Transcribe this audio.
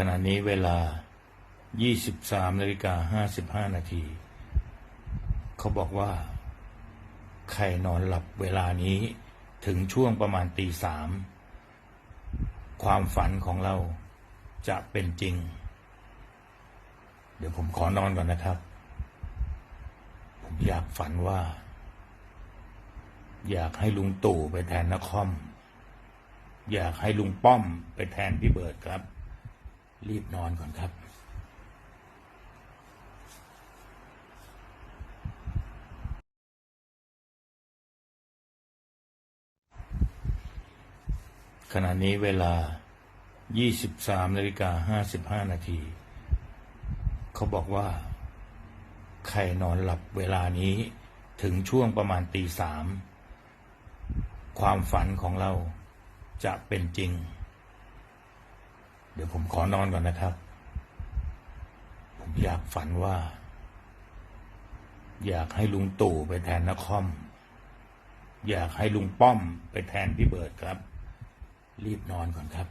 ขณะนี้เวลา 23นาฬิกา55 นาที เขาบอกว่า ใครนอนหลับเวลานี้ถึงช่วงประมาณตีสาม ความฝันของเราจะเป็นจริง เดี๋ยวผมขอนอนก่อนนะครับ ผมอยากฝันว่า อยากให้ลุงตู่ไปแทนนคร อยากให้ลุงป้อมไปแทนพี่เบิร์ดครับ รีบนอนก่อนครับ ขณะนี้เวลา 23นาฬิกา55 นาที เขาบอกว่า ใครนอนหลับเวลานี้ถึงช่วงประมาณตีสาม ความฝันของเราจะเป็นจริง เดี๋ยวผมขอนอนก่อนนะครับ ผมอยากฝันว่า อยากให้ลุงตู่ไปแทนนคอม อยากให้ลุงป้อมไปแทนพี่เบิร์ดครับ รีบนอนก่อนครับ